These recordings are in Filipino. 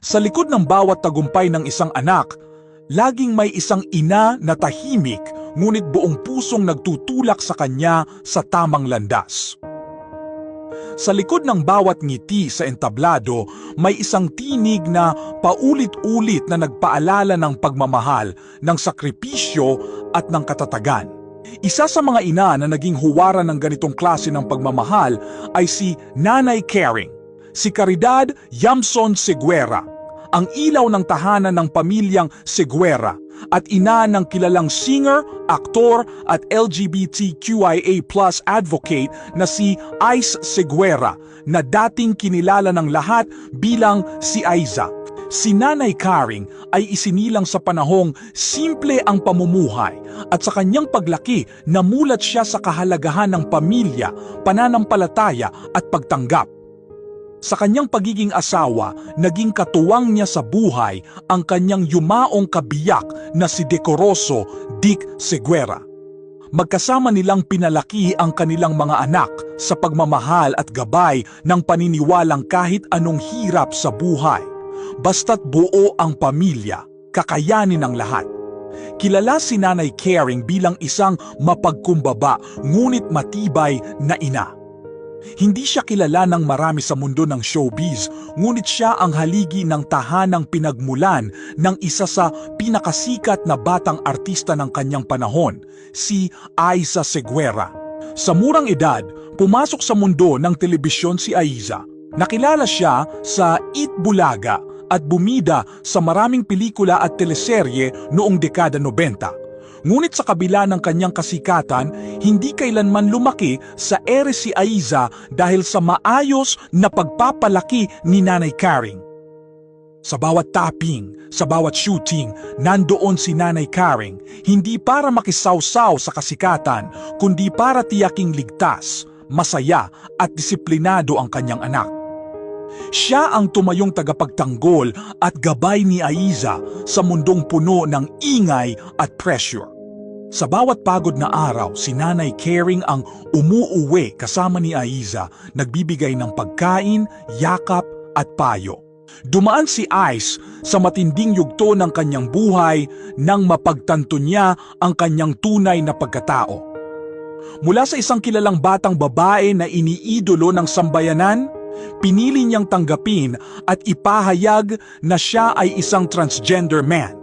Sa likod ng bawat tagumpay ng isang anak, laging may isang ina na tahimik ngunit buong pusong nagtutulak sa kanya sa tamang landas. Sa likod ng bawat ngiti sa entablado, may isang tinig na paulit-ulit na nagpaalala ng pagmamahal, ng sakripisyo at ng katatagan. Isa sa mga ina na naging huwaran ng ganitong klase ng pagmamahal ay si Nanay Caring, si Caridad Yamson Seguera, ang ilaw ng tahanan ng pamilyang Seguera at ina ng kilalang singer, aktor at LGBTQIA advocate na si Ice Seguera na dating kinilala ng lahat bilang si Aiza. Si Nanay Karing ay isinilang sa panahong simple ang pamumuhay at sa kanyang paglaki namulat siya sa kahalagahan ng pamilya, pananampalataya at pagtanggap. Sa kanyang pagiging asawa, naging katuwang niya sa buhay ang kanyang yumaong kabiyak na si Decoroso Dick Seguera. Magkasama nilang pinalaki ang kanilang mga anak sa pagmamahal at gabay ng paniniwalang kahit anong hirap sa buhay. Basta't buo ang pamilya, kakayanin ang lahat. Kilala si Nanay Caring bilang isang mapagkumbaba ngunit matibay na ina. Hindi siya kilala ng marami sa mundo ng showbiz, ngunit siya ang haligi ng tahanang pinagmulan ng isa sa pinakasikat na batang artista ng kanyang panahon, si Aiza Seguera. Sa murang edad, pumasok sa mundo ng telebisyon si Aiza. Nakilala siya sa Eat Bulaga at bumida sa maraming pelikula at teleserye noong dekada 90. Ngunit sa kabila ng kanyang kasikatan, hindi kailanman lumaki sa ere si Aiza dahil sa maayos na pagpapalaki ni Nanay Karing. Sa bawat tapping, sa bawat shooting, nandoon si Nanay Karing, hindi para makisawsaw sa kasikatan, kundi para tiyaking ligtas, masaya at disiplinado ang kanyang anak. Siya ang tumayong tagapagtanggol at gabay ni Aiza sa mundong puno ng ingay at pressure. Sa bawat pagod na araw, si Nanay Caring ang umuuwi kasama ni Aiza, nagbibigay ng pagkain, yakap at payo. Dumaan si Ice sa matinding yugto ng kanyang buhay nang mapagtanto niya ang kanyang tunay na pagkatao. Mula sa isang kilalang batang babae na iniidolo ng sambayanan, pinili niyang tanggapin at ipahayag na siya ay isang transgender man.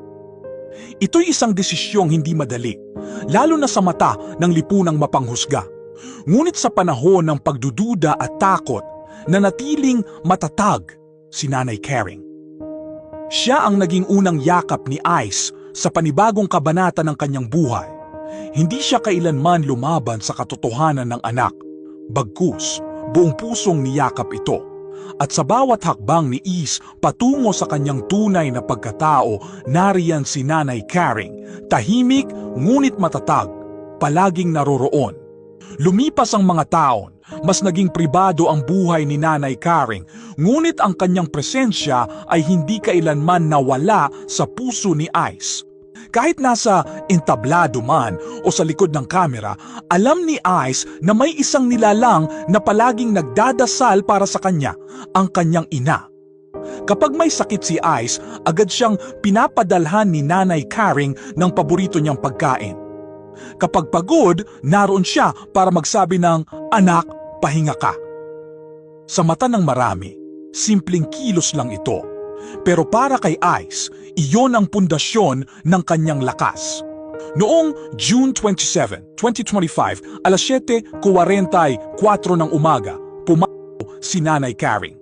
Ito'y isang desisyong hindi madali, lalo na sa mata ng lipunang mapanghusga. Ngunit sa panahon ng pagdududa at takot, nanatiling matatag si Nanay Caring. Siya ang naging unang yakap ni Ice sa panibagong kabanata ng kanyang buhay. Hindi siya kailanman lumaban sa katotohanan ng anak. Bagkus, buong pusong niyakap ito. At sa bawat hakbang ni Is patungo sa kanyang tunay na pagkatao, nariyan si Nanay Caring, tahimik ngunit matatag, palaging naroroon. Lumipas ang mga taon, mas naging pribado ang buhay ni Nanay Caring, ngunit ang kanyang presensya ay hindi kailanman nawala sa puso ni Ice. Kahit nasa entablado man o sa likod ng kamera, alam ni Ice na may isang nilalang na palaging nagdadasal para sa kanya, ang kanyang ina. Kapag may sakit si Ice, agad siyang pinapadalhan ni Nanay Caring ng paborito niyang pagkain. Kapag pagod, naroon siya para magsabi ng, Anak, pahinga ka. Sa mata ng marami, simpleng kilos lang ito. Pero para kay Ice, iyon ang pundasyon ng kanyang lakas. Noong June 27, 2025, alas 7.44 ng umaga, pumako si Nanay Caring.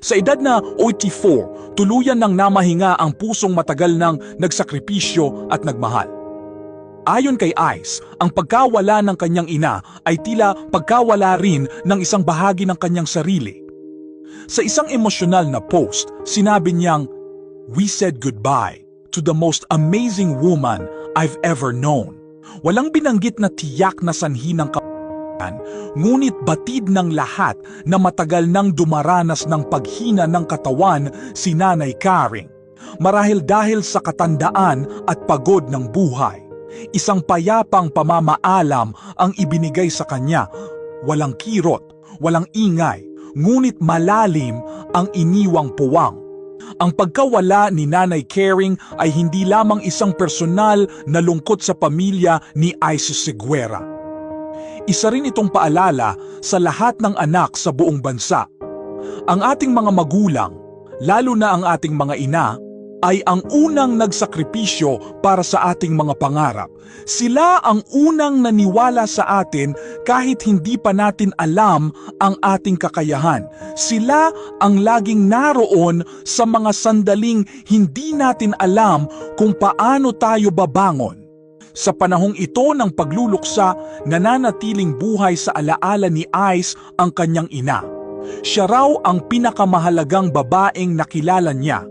Sa edad na 84, tuluyan nang namahinga ang pusong matagal nang nagsakripisyo at nagmahal. Ayon kay Ice, ang pagkawala ng kanyang ina ay tila pagkawala rin ng isang bahagi ng kanyang sarili. Sa isang emosyonal na post, sinabi niyang, We said goodbye to the most amazing woman I've ever known. Walang binanggit na tiyak na sanhi ng kapatid, ngunit batid ng lahat na matagal nang dumaranas ng paghina ng katawan si Nanay Karing. Marahil dahil sa katandaan at pagod ng buhay. Isang payapang pamamaalam ang ibinigay sa kanya. Walang kirot, walang ingay, ngunit malalim ang iniwang puwang. Ang pagkawala ni Nanay Caring ay hindi lamang isang personal na lungkot sa pamilya ni Isis Seguera. Isa rin itong paalala sa lahat ng anak sa buong bansa. Ang ating mga magulang, lalo na ang ating mga ina, ay ang unang nagsakripisyo para sa ating mga pangarap. Sila ang unang naniwala sa atin kahit hindi pa natin alam ang ating kakayahan. Sila ang laging naroon sa mga sandaling hindi natin alam kung paano tayo babangon. Sa panahong ito ng pagluluksa, nananatiling buhay sa alaala ni Ice ang kanyang ina. Siya raw ang pinakamahalagang babaeng nakilala niya,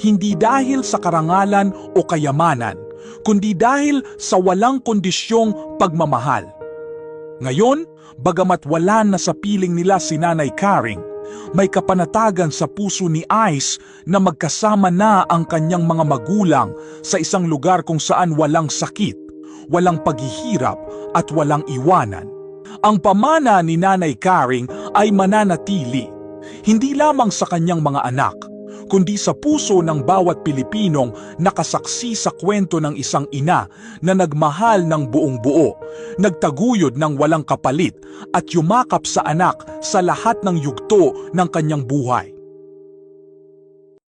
hindi dahil sa karangalan o kayamanan, kundi dahil sa walang kondisyong pagmamahal. Ngayon, bagamat wala na sa piling nila si Nanay Karing, may kapanatagan sa puso ni Ice na magkasama na ang kanyang mga magulang sa isang lugar kung saan walang sakit, walang paghihirap at walang iwanan. Ang pamana ni Nanay Karing ay mananatili, hindi lamang sa kanyang mga anak, kundi sa puso ng bawat Pilipinong nakasaksi sa kwento ng isang ina na nagmahal ng buong buo, nagtaguyod ng walang kapalit at yumakap sa anak sa lahat ng yugto ng kanyang buhay.